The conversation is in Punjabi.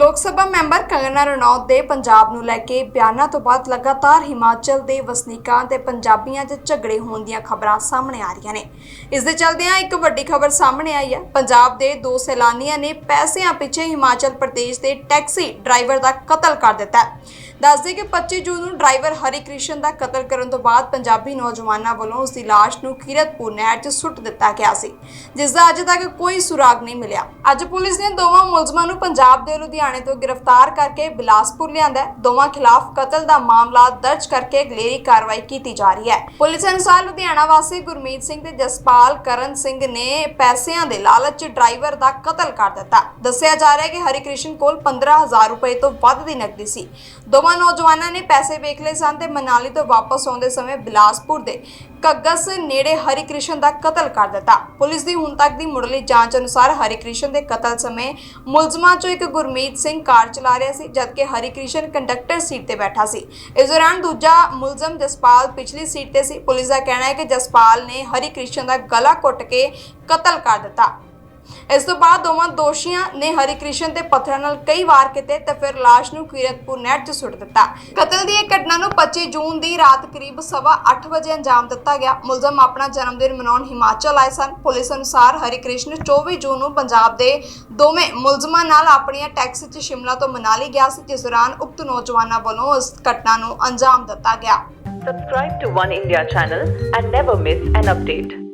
ਲੋਕ ਸਭਾ ਮੈਂਬਰ ਕੰਗਨਾ ਰਣੌਤ ਦੇ ਪੰਜਾਬ ਨੂੰ ਲੈ ਕੇ ਬਿਆਨਾਂ ਤੋਂ ਬਾਅਦ ਲਗਾਤਾਰ ਹਿਮਾਚਲ ਦੇ ਵਸਨੀਕਾਂ ਤੇ ਪੰਜਾਬੀਆਂ 'ਚ ਝਗੜੇ ਹੋਣ ਦੀਆਂ ਖਬਰਾਂ ਸਾਹਮਣੇ ਆ ਰਹੀਆਂ ਨੇ। ਇਸ ਦੇ ਚਲਦਿਆਂ ਇੱਕ ਵੱਡੀ ਖਬਰ ਸਾਹਮਣੇ ਆਈ ਹੈ। ਪੰਜਾਬ ਦੇ ਦੋ ਸੈਲਾਨੀਆਂ ਨੇ ਪੈਸਿਆਂ ਪਿੱਛੇ ਹਿਮਾਚਲ ਪ੍ਰਦੇਸ਼ ਦੇ ਟੈਕਸੀ ਡਰਾਈਵਰ ਦਾ ਕਤਲ ਕਰ ਦਿੱਤਾ ਦੱਸਦੇ ਕਿ 25 ਜੂਨ ਨੂੰ ਡਰਾਈਵਰ ਹਰੀ ਕ੍ਰਿਸ਼ਨ ਦਾ ਕਤਲ ਕਰਨ ਤੋਂ ਬਾਅਦ ਪੰਜਾਬੀ ਨੌਜਵਾਨਾਂ ਵੱਲੋਂ ਉਸ ਦੀ ਲਾਸ਼ ਨੂੰ ਖੀਰਤਪੁਰ ਨਹਿਰ 'ਚ ਸੁੱਟ ਦਿੱਤਾ ਗਿਆ ਸੀ, ਜਿਸ ਦਾ ਅਜੇ ਤੱਕ ਕੋਈ ਸੁਰਾਗ ਨਹੀਂ ਮਿਲਿਆ। ਅੱਜ ਪੁਲਿਸ ਨੇ ਦੋਵਾਂ ਮੁਲਜ਼ਮਾਂ ਨੂੰ ਪੰਜਾਬ ਦੇ ਲੁਧਿਆਣਾ ਤੋਂ ਗ੍ਰਿਫਤਾਰ ਕਰਕੇ ਬਿਲਾਸਪੁਰ ਲਿਆਂਦਾ ਹੈ। ਦੋਵਾਂ ਖਿਲਾਫ ਕਤਲ ਦਾ ਮਾਮਲਾ ਦਰਜ ਕਰਕੇ ਅਗਲੇਰੀ ਕਾਰਵਾਈ ਕੀਤੀ ਜਾ ਰਹੀ ਹੈ। ਪੁਲਿਸ ਅਨੁਸਾਰ ਲੁਧਿਆਣਾ ਵਾਸੀ ਗੁਰਮੀਤ ਸਿੰਘ ਤੇ ਜਸਪਾਲ ਕਰਨ ਸਿੰਘ ਨੇ ਪੈਸਿਆਂ ਦੇ ਲਾਲਚ 'ਚ ਡਰਾਈਵਰ ਦਾ ਕਤਲ ਕਰ ਦਿੱਤਾ। ਦੱਸਿਆ ਜਾ ਰਿਹਾ ਹੈ ਕਿ ਹਰਿਕ੍ਰਿਸ਼ਨ ਕੋਲ 15000 ਰੁਪਏ ਤੋਂ ਵੱਧ ਦੀ ਨਕਦੀ ਸੀ। ਦੋਵਾਂ ਨੌਜਵਾਨਾਂ ਨੇ ਪੈਸੇ ਵੇਖ ਲਏ ਸਨ ਤੇ ਮਨਾਲੀ ਤੋਂ ਵਾਪਸ ਆਉਂਦੇ ਸਮੇਂ ਬਿਲਾਸਪੁਰ ਦੇ ਕੱਗਸ ਨੇੜੇ ਹਰੀ ਕ੍ਰਿਸ਼ਨ ਦਾ ਕਤਲ ਕਰ ਦਿੱਤਾ। ਪੁਲਿਸ ਦੀ ਹੁਣ ਤੱਕ ਦੀ ਮੁੱਢਲੀ ਜਾਂਚ ਅਨੁਸਾਰ ਹਰੀ ਕ੍ਰਿਸ਼ਨ ਦੇ ਕਤਲ ਸਮੇਂ ਮੁਲਜ਼ਮਾਂ ਚੋਂ ਇੱਕ ਗੁਰਮੀਤ ਸਿੰਘ ਕਾਰ ਚਲਾ ਰਿਹਾ ਸੀ, ਜਦਕਿ ਹਰੀ ਕ੍ਰਿਸ਼ਨ ਕੰਡਕਟਰ ਸੀਟ ਤੇ ਬੈਠਾ ਸੀ। ਇਸ ਦੌਰਾਨ ਦੂਜਾ ਮੁਲਜ਼ਮ ਜਸਪਾਲ ਪਿਛਲੀ ਸੀਟ ਤੇ ਸੀ। ਪੁਲਿਸ ਦਾ ਕਹਿਣਾ ਹੈ ਕਿ ਜਸਪਾਲ ਨੇ ਹਰੀ ਕ੍ਰਿਸ਼ਨ ਦਾ ਗਲਾ ਘੁੱਟ ਕੇ ਕਤਲ ਕਰ ਦਿੱਤਾ। ਇਸ ਤੋਂ ਬਾਅਦ ਦੋਵਾਂ ਦੋਸ਼ੀਆਂ ਨੇ ਹਰੀ ਕ੍ਰਿਸ਼ਨ ਤੇ ਪੱਥਰਾਂ ਨਾਲ ਕਈ ਵਾਰ ਕੀਤੇ ਤੇ ਫਿਰ ਲਾਸ਼ ਨੂੰ ਕੀਰਤਪੁਰ ਨਹਿਰ 'ਚ ਸੁੱਟ ਦਿੱਤਾ। ਕਤਲ ਦੀ ਇਹ ਘਟਨਾ ਨੂੰ 25 ਜੂਨ ਦੀ ਰਾਤ ਕਰੀਬ ਸਵਾ ਅੱਠ ਵਜੇ ਅੰਜਾਮ ਦਿੱਤਾ ਗਿਆ। ਮੁਲਜ਼ਮ ਆਪਣਾ ਜਨਮ ਮਨਾਉਣ ਹਿਮਾਚਲ ਆਏ ਸਨ। ਪੁਲਿਸ ਅਨੁਸਾਰ ਹਰੀ ਕ੍ਰਿਸ਼ਨ 24 ਜੂਨ ਨੂੰ ਪੰਜਾਬ ਦੇ ਦੋਵੇਂ ਮੁਲਜ਼ਮਾਂ ਨਾਲ ਆਪਣੀਆਂ ਟੈਕਸੀ 'ਚ ਸ਼ਿਮਲਾ ਤੋਂ ਮਨਾਲੀ ਗਿਆ ਸੀ। ਜਿਸ ਦੌਰਾਨ ਉਕਤ ਨੌਜਵਾਨਾਂ ਵੱਲੋਂ ਇਸ ਘਟਨਾ ਨੂੰ ਅੰਜਾਮ ਦਿੱਤਾ ਗਿਆ। Subscribe to One India channel and never miss an update.